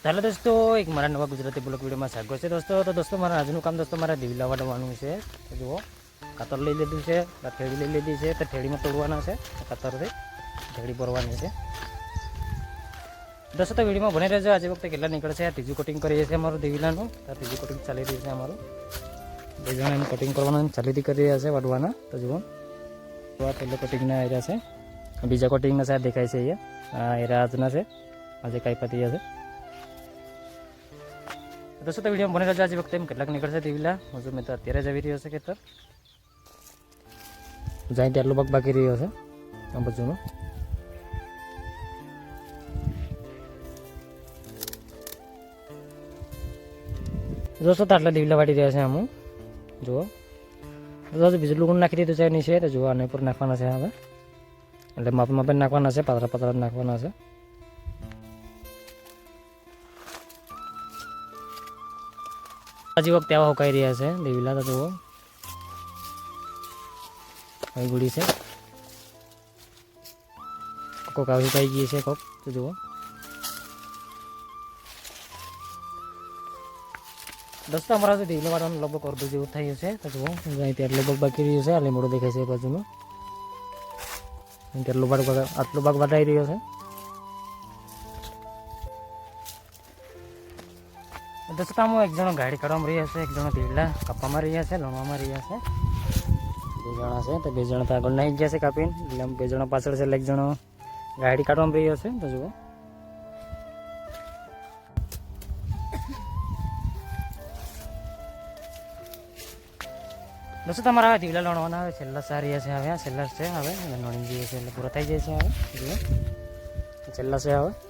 ચાલો દોસ્તો, એક મારા નવા ગુજરાતી બ્લોક વિડીયોમાં સ્વાગત છે દોસ્તો. તો દોસ્તો, મારા આજનું કામ દોસ્તો, મારા દીવલા વાળવાનું છે. તો જુઓ, કાતર લઈ લીધું છે થેડી લઈ લીધી છે, તો થેડીમાં તોડવાના છે, કતરથી થેડી ભરવાની છે. દોસ્તો, તો વિડીયોમાં ભણી રહેજો. આજે વખતે કેટલા નીકળે છે, આ ત્રીજું કટિંગ કરીએ છીએ અમારું દીવલાનું. તો ત્રીજું કટિંગ ચાલી રહ્યું છે અમારું. બે જણા એમ કટિંગ કરવાનું ચાલીથી કરી રહ્યા છે વાડવાના તો જુઓ તો આ પહેલો કટિંગના આવ્યા છે. બીજા કટિંગના સાહેબ દેખાય છે અહીંયા. એરા આજના છે. આજે કાંઈ પતી જશે દોસ્તો, તો વીડિયો મને રજા આજે વખતે એમ કેટલાક નીકળશે દીવલા હજુ મેં તો અત્યારે જ આવી રહ્યો છે ખેતર. જાય ત્યાં ભાગ બાકી રહ્યો છે આ બાજુનો દોસ્તો, તો આટલા દીવલા વાટી રહ્યા છે આમ જુઓ. દોસ્તો, બીજું લુગણ નાખી દીધું છે નીચે તો જુઓ આને ઉપર નાખવાના છે હવે. એટલે માપ માપે નાખવાના છે, પાતળા પાતળા નાખવાના છે. હજી વખતે આવા હોકાઈ રહ્યા છે. દેવીલા તો જુઓ આવી ગુડી છે. કોક આવી હુકાઈ ગઈ છે કોક. તો જુઓ. દોસ્તો અમારા તો દેવીલા વાળાનું લગભગ અડધું જેવું થયું છે. તો જુઓ. અહીં ત્યાં લગભગ બાકી રહ્યું છે. આ લીમડો દેખાય છે બાજુનું અહીં ભાગ આટલો ભાગ વટાઈ રહ્યો છે. દોસ્તો આમાં એક જણો ગાડી કાઢવામાં રહ્યા છે, એક જણો દીવડા કાપવામાં રહ્યા છે, લણવામાં રહ્યા છે. બે જણા છે, તો બે જણા તો આગળ નહીં ગયા છે કાપીને. એટલે બે જણા પાછળ છે એક જણો ગાડી કાઢવામાં રહ્યો છે, તો જુઓ. દોસ્તો, તમારા હવે દીવડા લણવાના આવે, છેલ્લા સારી છે, હવે આ છેલ્લા છે, હવે. એટલે લણી જઈએ છે, એટલે પૂરા થઈ જાય છે, હવે. છેલ્લા છે, હવે.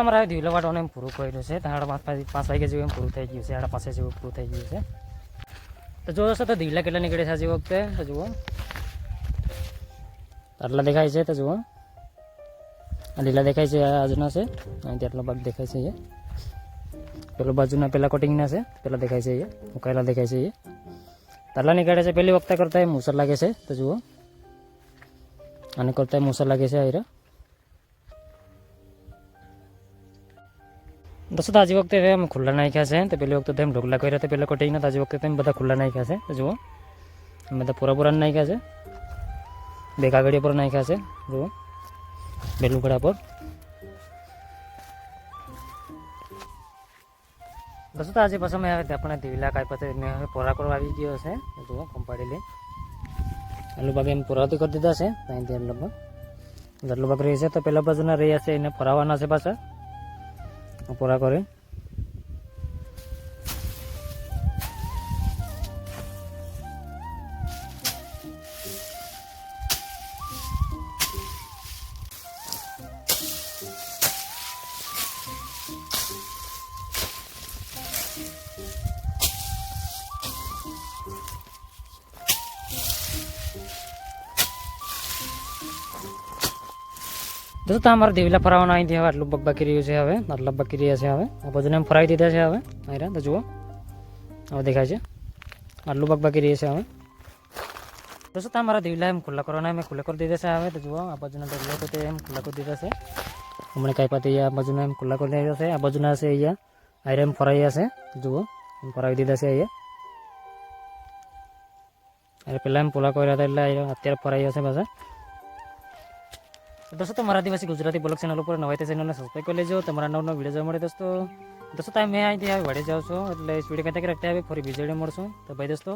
તો રહ્યો હવે દીવલા એમ પૂરું કર્યું છે. સાડા પાંચ પાંચ વાગે જેવું એમ પૂરું થઈ ગયું છે. સાડા પાસે જેવું પૂરું થઈ ગયું છે. તો જો છો તો દિવલા કેટલા નીકળે છે આજે વખતે? તો જુઓ. આટલા દેખાય છે, તો જુઓ. આ લીલા દેખાય છે આજના છે. અહીંથી આટલો ભાગ દેખાય છે એ પેલો બાજુના પેલા કોટિંગના છે. પેલા દેખાય છે એ મુકાયેલા દેખાય છે એ તારલા નીકળે છે, પહેલી વખતે કરતા એ મુસર લાગે છે. તો જુઓ. આને કરતા મૂસર લાગે છે આયરા દોસ્તો આજે વખતે એમ ખુલ્લા નાખ્યા છે તો પેલી વખતે તેમ ઢોકલા કર્યા હતા, પેલા કોટીના આજે વખતે તેમ બધા ખુલ્લા નાખ્યા છે. તો જુઓ તો પૂરા પૂરા નાખ્યા છે. બે કાગળિયા પર નાખ્યા છે, જુઓ બે લુગડા પર. દોસ્તો આજે પછી અમે હવે આપણે દીવલા કાંઈ પછી મેં હવે પોરા કરવા આવી ગયો છે. જુઓ કંપાડી લઈ. આલુ ભાગ એમ પૂરાવતી કરી દીધા છે, ત્યાંથી એમ લગભગ. જેટલું બાગ રહી છે, તો પેલા બાજુના રહ્યા છે, એને ફરાવવાના છે પાછા. પૂરા করে। દોસ્તો અમારે દેવીલા ફરાવાના અહીંથી હવે આટલું પગ બાકી રહ્યું છે હવે, આટલા બાકી રહ્યા છે હવે. આ બધું એમ ફરાવી દીધા છે હવે અહીંયા તો જુઓ. હવે દેખાય છે. આટલું પગ બાકી રહે છે હવે. દોસ્તો અમારા દેવલા એમ ખુલ્લા કરવાના, એમ ખુલ્લા કરી દીધા છે હવે, તો જુઓ, આ બાજુના દેવલા તો તે એમ ખુલ્લા કરી દીધા છે. હમણાં કાંઈ પાતી આ બાજુના એમ ખુલ્લા કરી દીધા છે, આ બાજુના છે અહીંયા, આયરા એમ ફરાયા છે, જુઓ, એમ ફરાવી દીધા છે અહીંયા. અરે પેલા એમ પૂલા કર્યા હતા એટલે અત્યારે ફરાયા છે પાછા. દોસ્તો તમારા દિવસે ગુજરાતી બ્લોગ ચેનલ ઉપર નવા ચેનલને સબસ્ક્રાઈબ કરી લેજો. તમારા નવનો વીડિયો જોવા મળે દોસ્તો. દોસ્તો તમે અહીંથી વળી જાઓ છો, એટલે વીડિયો કે રાખતા આવે ફરી બીજા મળશું. તો ભાઈ દોસ્તો.